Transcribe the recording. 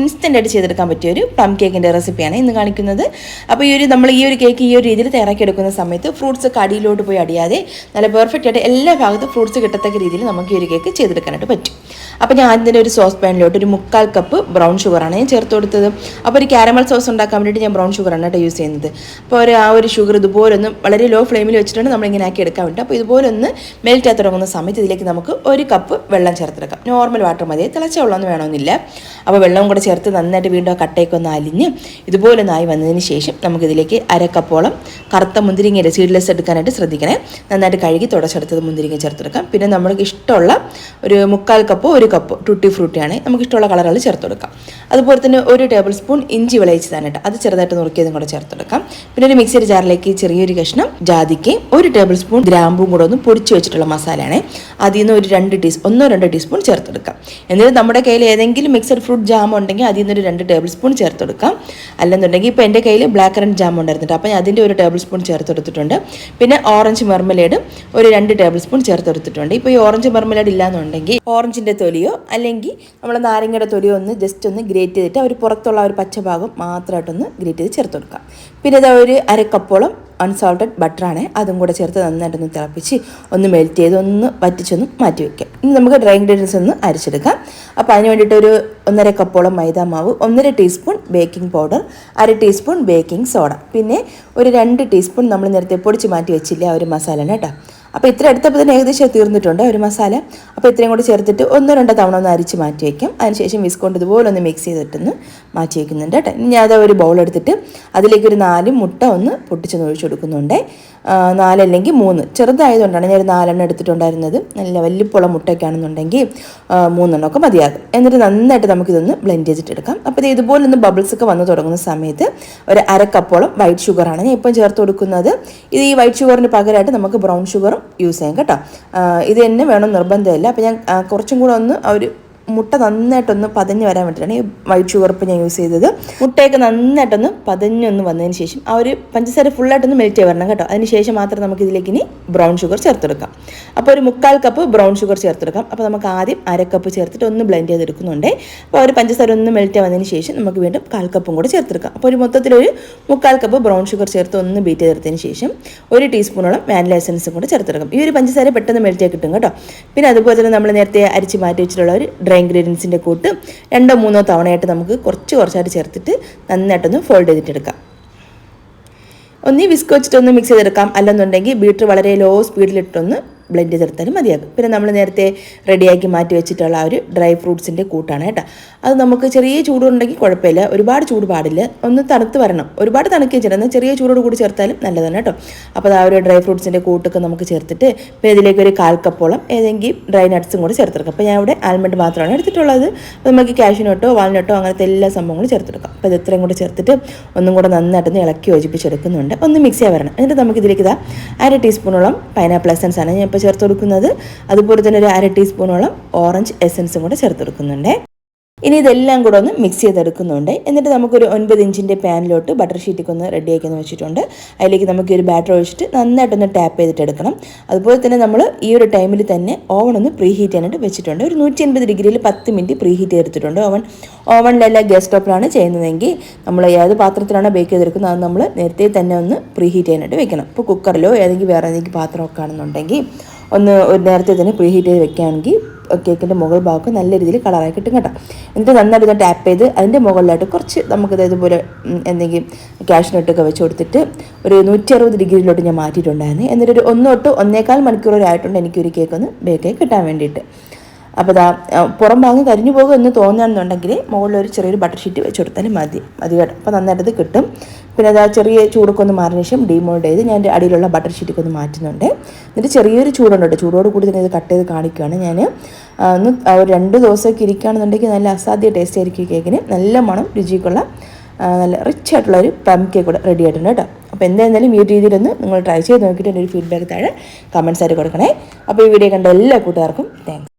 Instant ആയിട്ട് ചെയ്തെടുക്കാൻ പറ്റിയ ഒരു പ്ലം കേക്കിന്റെ റെസിപ്പിയാണ് ഇന്ന് കാണിക്കുന്നത്. അപ്പോൾ ഈ ഒരു നമ്മൾ ഈ ഒരു കേക്ക് ഈ ഒരു രീതിയിൽ തയ്യാറാക്കിയെടുക്കുന്ന സമയത്ത് ഫ്രൂട്ട്സ് കടിയിലോട്ട് പോയി അടിയാതെ നല്ല പെർഫെക്റ്റ് ആയിട്ട് എല്ലാ ഭാഗത്തും ഫ്രൂട്ട്സ് കിട്ടത്തക്ക രീതിയിൽ നമുക്ക് ഈ ഒരു കേക്ക് ചെയ്തെടുക്കാനായിട്ട് പറ്റും. അപ്പോൾ ഞാൻ ആദ്യം ഒരു സോസ് പാനിലോട്ട് ഒരു മുക്കാൽ കപ്പ് ബ്രൗൺ ഷുഗറാണ് ഞാൻ ചേർത്ത് കൊടുത്തത്. അപ്പോൾ ഒരു കാരമൽ സോസ് ഉണ്ടാക്കാൻ വേണ്ടിയിട്ട് ഞാൻ ബ്രൗൺ ഷുഗറാണ് കേട്ടോ യൂസ് ചെയ്യുന്നത്. അപ്പോൾ ഒരു ആ ഒരു ഷുഗർ ഇതുപോലെ ഒന്ന് വളരെ ലോ ഫ്ലെയിമിൽ വെച്ചിട്ടാണ് നമ്മളിങ്ങനെ ആക്കി എടുക്കാൻ വേണ്ടി അപ്പോൾ ഇതുപോലെ ഒന്ന് മെൽറ്റ് ആയി തുടങ്ങുന്ന സമയത്ത് ഇതിലേക്ക് നമുക്ക് ഒരു കപ്പ് വെള്ളം ചേർത്തെടുക്കാം നോർമൽ വാട്ടർ മതി. തിളച്ച വെള്ളമൊന്നും വേണമെന്നില്ല. അപ്പോൾ വെള്ളം കൂടെ ചേർത്ത് നന്നായിട്ട് വീണ്ടും ആ കട്ടയൊക്കെ ഒന്ന് അലിഞ്ഞ് ഇതുപോലെ നായി വന്നതിന് ശേഷം നമുക്കിതിലേക്ക് അരക്കപ്പോളം കപ്പോളം കറുത്ത മുന്തിരിങ്ങയുടെ സീഡ്ലെസ് എടുക്കാനായിട്ട് ശ്രദ്ധിക്കണേ. നന്നായിട്ട് കഴുകി തുടച്ചെടുത്തത് മുന്തിരിങ്ങ ചേർത്തെടുക്കാം. പിന്നെ നമുക്ക് ഇഷ്ടമുള്ള ഒരു മുക്കാൽ കപ്പോ ഒരു കപ്പോ ടൂട്ടി ഫ്രൂട്ടിയാണ് നമുക്ക് ഇഷ്ടമുള്ള കളറുകൾ ചേർത്ത് കൊടുക്കാം അതുപോലെ തന്നെ ഒരു ടേബിൾ സ്പൂൺ ഇഞ്ചി വിളയിച്ചതാണ് വിളയിച്ചതാനായിട്ട് അത് ചെറുതായിട്ട് നുറുക്കിയതും കൂടെ ചേർത്ത് കൊടുക്കാം പിന്നെ ഒരു മിക്സിയുടെ ജാറിലേക്ക് ചെറിയൊരു കഷ്ണം ജാതിക്ക് ഒരു ടേബിൾ സ്പൂൺ ഗ്രാമ്പും കൂടെ ഒന്ന് പൊടിച്ച് വെച്ചിട്ടുള്ള മസാലയാണ്. അതിൽ നിന്ന് ഒരു രണ്ട് ടീ ഒന്നോ രണ്ടോ ടീസ്പൂൺ ചേർത്തെടുക്കാം. എന്നിട്ട് നമ്മുടെ കയ്യിൽ ഏതെങ്കിലും മിക്സഡ് ഫ്രൂട്ട് ജാം അതിൽ നിന്നൊരു രണ്ട് ടേബിൾ സ്പൂൺ ചേർത്ത് കൊടുക്കാം. അല്ലെന്നുണ്ടെങ്കിൽ ഇപ്പോൾ എന്റെ കയ്യിൽ ബ്ലാക്ക് കറണ്ട് ജാം ഉണ്ടായിരുന്നിട്ട് അപ്പോൾ അതിന്റെ ഒരു ടേബിൾ സ്പൂൺ ചേർത്ത് കൊടുത്തിട്ടുണ്ട്. പിന്നെ ഓറഞ്ച് മെർമലേഡ് ഒരു രണ്ട് ടേബിൾ സ്പൂൺ ചേർത്ത് കൊടുത്തിട്ടുണ്ട്. ഇപ്പോൾ ഈ ഓറഞ്ച് മെർമലേഡ് ഇല്ലാന്നുണ്ടെങ്കിൽ ഓറഞ്ചിന്റെ തൊലിയോ അല്ലെങ്കിൽ നമ്മൾ നാരങ്ങയുടെ തൊലിയോ ഒന്ന് ജസ്റ്റ് ഒന്ന് ഗ്രേറ്റ് ചെയ്തിട്ട് അവർ പുറത്തുള്ള ഒരു പച്ച ഭാഗം മാത്രമായിട്ടൊന്ന് ഗ്രേറ്റ് ചെയ്ത് ചേർത്ത് കൊടുക്കാം. പിന്നെ ഇത് ഒരു അരക്കപ്പോളം അൺസോൾട്ടഡ് ബട്ടറാണ് അതും കൂടെ ചേർത്ത് നന്നായിട്ടൊന്ന് തിളപ്പിച്ച് ഒന്ന് മെൽറ്റ് ചെയ്ത് ഒന്ന് വറ്റിച്ചൊന്ന് മാറ്റി വയ്ക്കാം ഇനി നമുക്ക് ഡ്രൈ ഇൻഗ്രീഡിയൻസ് ഒന്ന് അരച്ചെടുക്കാം. അപ്പോൾ അതിന് വേണ്ടിയിട്ട് ഒരു ഒന്നര കപ്പോളം മൈദ മാവ് ഒന്നര ടീസ്പൂൺ ബേക്കിംഗ് പൗഡർ അര ടീസ്പൂൺ ബേക്കിംഗ് സോഡ പിന്നെ ഒരു രണ്ട് ടീസ്പൂൺ നമ്മൾ നേരത്തെ പൊടിച്ച് മാറ്റി വെച്ചില്ലേ ആ ഒരു മസാലയാണ് കേട്ടോ. അപ്പോൾ ഇത്ര എടുത്തപ്പോൾ തന്നെ ഏകദേശം തീർന്നിട്ടുണ്ട്. ഒരു മസാല. അപ്പോൾ ഇത്രയും കൂടി ചേർത്തിട്ട് ഒന്നോ രണ്ടോ തവണ ഒന്ന് അരിച്ച് മാറ്റി വയ്ക്കാം. അതിനുശേഷം വിസ്കൊണ്ട് ഇതുപോലെ ഒന്ന് മിക്സ് ചെയ്തിട്ടൊന്ന് മാറ്റി വയ്ക്കുന്നുണ്ട് കേട്ടോ. ഇനി അത് ഒരു ബൗൾ എടുത്തിട്ട് അതിലേക്ക് ഒരു നാല് മുട്ട ഒന്ന് പൊട്ടിച്ചൊന്ന് ഒഴിച്ചു കൊടുക്കുന്നുണ്ട്. നാലല്ലെങ്കിൽ മൂന്ന്. ചെറുതായതുകൊണ്ടാണ് ഞാൻ ഒരു നാലെണ്ണം എടുത്തിട്ടുണ്ടായിരുന്നത്. നല്ല വലിപ്പമുള്ള മൂന്നെണ്ണം ഒക്കെ മതിയാകും. എന്നിട്ട് നന്നായിട്ട് നമുക്കിതൊന്ന് ബ്ലെൻഡ് ചെയ്തിട്ട് എടുക്കാം. അപ്പോൾ ഇത് ഇതുപോലെ ഒന്ന് ബബിൾസ് ഒക്കെ വന്ന് തുടങ്ങുന്ന സമയത്ത് ഒരു അര വൈറ്റ് ഷുഗറാണ് ഞാൻ ഇപ്പം ചേർത്ത് കൊടുക്കുന്നത്. ഇത് ഈ വൈറ്റ് ഷുഗറിന് പകരമായിട്ട് നമുക്ക് ബ്രൗൺ ഷുഗറും യൂസ് ചെയ്യാം കേട്ടോ. ഇത് തന്നെ വേണം നിർബന്ധമില്ല. അപ്പോൾ ഞാൻ കുറച്ചും കൂടെ ഒന്ന് ഒരു മുട്ട നന്നായിട്ടൊന്ന് പതഞ്ഞ് വരാൻ വേണ്ടിയിട്ടാണ് ഈ വൈറ്റ് ഷുഗർ ഇപ്പം ഞാൻ യൂസ് ചെയ്തത്. മുട്ടയൊക്കെ നന്നായിട്ടൊന്ന് പതഞ്ഞൊന്ന് വന്നതിന് ശേഷം ആ ഒരു പഞ്ചസാര ഫുള്ളായിട്ടൊന്ന് മെൽറ്റ് വരണം കേട്ടോ. അതിന് ശേഷം മാത്രം നമുക്ക് ഇതിലേക്ക് ഇനി ബ്രൗൺ ഷുഗർ ചേർത്തെടുക്കാം. അപ്പോൾ ഒരു മുക്കാൽ കപ്പ് ബ്രൗൺ ഷുഗർ ചേർത്തെടുക്കാം. അപ്പോൾ നമുക്ക് ആദ്യം അര കപ്പ് ചേർത്തിട്ട് ഒന്ന് ബ്ലെൻഡ് ചെയ്തെടുക്കുന്നുണ്ട്. അപ്പോൾ ഒരു പഞ്ചസാര ഒന്ന് മെൽറ്റ് വന്നതിന് ശേഷം നമുക്ക് വീണ്ടും കാൽ കപ്പും കൂടെ ചേർത്തെടുക്കാം. അപ്പോൾ ഒരു മൊത്തത്തിലൊരു മുക്കാൽ കപ്പ് ബ്രൗൺ ഷുഗർ ചേർത്ത് ഒന്ന് ബീറ്റ് ചെയ്തെടുത്തതിന് ശേഷം ഒരു ടീസ്പൂണോളം വാനില എസൻസും കൂടെ ചേർത്തെടുക്കാം. ഈ ഒരു പഞ്ചസാര പെട്ടെന്ന് മെൽറ്റ് കിട്ടും കേട്ടോ. പിന്നെ അതുപോലെ തന്നെ നമ്മൾ നേരത്തെ അരിച്ച് മാറ്റി വെച്ചിട്ടുള്ള ഒരു ഡ്രൈ ഇൻഗ്രീഡിയൻസിന്റെ കൂട്ട് രണ്ടോ മൂന്നോ തവണയായിട്ട് നമുക്ക് കുറച്ച് കുറച്ചായിട്ട് ചേർത്തിട്ട് നന്നായിട്ടൊന്ന് ഫോൾഡ് ചെയ്തിട്ടെടുക്കാം. ഒന്നീ വിസ്ക് വെച്ചിട്ടൊന്ന് മിക്സ് ചെയ്തെടുക്കാം. അല്ലെന്നുണ്ടെങ്കിൽ ബീറ്റർ വളരെ ലോ സ്പീഡിലിട്ടൊന്ന് ബ്ലെൻഡ് ചെയ്തെടുത്താലും മതിയാകും. പിന്നെ നമ്മൾ നേരത്തെ റെഡിയാക്കി മാറ്റി വെച്ചിട്ടുള്ള ആ ഒരു ഡ്രൈ ഫ്രൂട്ട്സിന്റെ കൂട്ടാണ് കേട്ടോ. അത് നമുക്ക് ചെറിയ ചൂടുണ്ടെങ്കിൽ കുഴപ്പമില്ല. ഒരുപാട് ചൂട് പാടില്ല. ഒന്ന് തണുത്ത് വരണം. ഒരുപാട് തണുക്കുകയും ചെയ്യണം ചെറിയ ചൂടോട് കൂടി ചേർത്താലും നല്ലതാണ് കേട്ടോ. അപ്പോൾ ആ ഒരു ഡ്രൈ ഫ്രൂട്ട്സിന്റെ കൂട്ടൊക്കെ നമുക്ക് ചേർത്തിട്ട് പിന്നെ ഇതിലേക്ക് ഒരു കാൽ കപ്പോളം ഏതെങ്കിലും ഡ്രൈ നട്ട്സും കൂടി ചേർത്തെടുക്കാം. അപ്പോൾ ഞാൻ ഇവിടെ ആൽമണ്ട് മാത്രമാണ് എടുത്തിട്ടുള്ളത്. അപ്പോൾ നമുക്ക് കാഷ്യൂനട്ടോ വാൽനോട്ടോ അങ്ങനത്തെ എല്ലാ സംഭവങ്ങളും ചേർത്തെടുക്കാം. അപ്പോൾ ഇത് ഇത്രയും കൂടി ചേർത്തിട്ട് ഒന്നും കൂടെ നന്നായിട്ടൊന്ന് ഇളക്കി യോജിപ്പിച്ചെടുക്കുന്നുണ്ട്. ഒന്ന് മിക്സ് ചെയ്യാൻ വരണം. എന്നിട്ട് നമുക്ക് ഇതിലേക്ക് ഇതാ അര ടീസ്പൂണോളം പൈനാപ്പിൾ എസൻസ് ആണ്. ഞാൻ ഇപ്പോൾ ചേർത്ത് കൊടുക്കുന്നത് അതുപോലെ തന്നെ ഒരു അര ടീസ്പൂണോളം ഓറഞ്ച് എസൻസും കൂടെ ചേർത്ത് കൊടുക്കുന്നുണ്ട് ഇനി ഇതെല്ലാം കൂടെ ഒന്ന് മിക്സ് ചെയ്തെടുക്കുന്നുണ്ട്. എന്നിട്ട് നമുക്കൊരു ഒൻപത് ഇഞ്ചിന്റെ പാനിലോട്ട് ബട്ടർ ഷീറ്റൊക്കെ ഒന്ന് റെഡി ഒന്ന് വെച്ചിട്ടുണ്ട്. അതിലേക്ക് നമുക്ക് ഒരു ബാറ്റർ ഒഴിച്ചിട്ട് നന്നായിട്ടൊന്ന് ടാപ്പ് ചെയ്തിട്ട് എടുക്കണം അതുപോലെ തന്നെ നമ്മൾ ഈ ഒരു ടൈമിൽ തന്നെ ഓവൺ ഒന്ന് പ്രീ ഹീറ്റ് ചെയ്യാനായിട്ട് വെച്ചിട്ടുണ്ട്. ഒരു നൂറ്റി അൻപത് ഡിഗ്രിയിൽ പത്ത് മിനിറ്റ് പ്രീ ഹീറ്റ് ചെയ്തെടുത്തിട്ടുണ്ട് ഓവൻ ഓവണിലെല്ലാം ഗ്യാസ് സ്റ്റോപ്പിലാണ് ചെയ്യുന്നതെങ്കിൽ നമ്മൾ ഏത് പാത്രത്തിലാണ് ബേക്ക് ചെയ്തെടുക്കുന്നത് അത് നമ്മൾ നേരത്തെ തന്നെ ഒന്ന് പ്രീ ഹീറ്റ് ചെയ്യാനായിട്ട് വെക്കണം. ഇപ്പോൾ കുക്കറിലോ ഏതെങ്കിലും വേറെ ഏതെങ്കിലും പാത്രമൊക്കെ ആണെന്നുണ്ടെങ്കിൽ ഒന്ന് ഒരു നേരത്തെ തന്നെ പ്രീ ഹീറ്റ് ചെയ്ത് വെക്കുകയാണെങ്കിൽ കേക്കിന്റെ മുകൾ ഭാഗമൊക്കെ നല്ല രീതിയിൽ കളറായി കിട്ടും കേട്ടോ. എന്നിട്ട് നന്നായിട്ട് ടാപ്പ് ചെയ്ത് അതിന്റെ മുകളിലായിട്ട് കുറച്ച് നമുക്ക് ഇതുപോലെ എന്തെങ്കിലും ക്യാഷിനൊട്ടൊക്കെ വെച്ച് കൊടുത്തിട്ട് ഒരു നൂറ്റി അറുപത് ഡിഗ്രിയിലോട്ട് ഞാൻ മാറ്റിയിട്ടുണ്ടായിരുന്നു. എന്നിട്ട് ഒരു ഒന്ന് മണിക്കൂറോ ഒന്നേകാൽ മണിക്കൂർ വരെ ആയിട്ടുണ്ട് എനിക്കൊരു കേക്ക് ഒന്ന് ബേക്കായി കിട്ടാൻ വേണ്ടിയിട്ട്. അപ്പോൾ ദാ പുറം ഭാഗം കരിഞ്ഞു പോകും എന്ന് തോന്നുകയാണെന്നുണ്ടെങ്കിൽ മുകളിൽ ഒരു ചെറിയൊരു ബട്ടർ ഷീറ്റ് വെച്ച് കൊടുത്താൽ മതി. മതി കേട്ടോ. അപ്പോൾ നന്നായിട്ട് ഇത് കിട്ടും. പിന്നെ അതാ ചെറിയ ചൂടൊക്കെ ഒന്ന് മാറിയ ശേഷം ഡീമോൾഡ് ചെയ്ത് ഞാൻ അടിയിലുള്ള ബട്ടർ ഷീറ്റൊക്കെ ഒന്ന് മാറ്റുന്നുണ്ട്. എന്നിട്ട് ചെറിയൊരു ചൂടുണ്ട് കേട്ടോ. ചൂടോട് കൂടി തന്നെ ഇത് കട്ട് ചെയ്ത് കാണിക്കുകയാണ് ഞാൻ ഒന്ന് ഒരു രണ്ട് ദിവസമൊക്കെ ഇരിക്കുകയാണെന്നുണ്ടെങ്കിൽ നല്ല അസാധ്യ ടേസ്റ്റ് ആയിരിക്കും കേക്കിന് നല്ല മണം രുചിക്കുള്ള നല്ല റിച്ച് ആയിട്ടുള്ള ഒരു പ്ലം കേക്ക് കൂടെ റെഡി ആയിട്ടുണ്ട് കേട്ടോ. അപ്പോൾ എന്തായിരുന്നാലും ഈ രീതിയിലൊന്ന് നിങ്ങൾ ട്രൈ ചെയ്ത് നോക്കിയിട്ട് എന്റെ ഒരു ഫീഡ്ബാക്ക് താഴെ കമൻസ് ആയിട്ട് കൊടുക്കണേ. അപ്പോൾ ഈ വീഡിയോ കണ്ട എല്ലാ കൂട്ടുകാർക്കും താങ്ക്സ്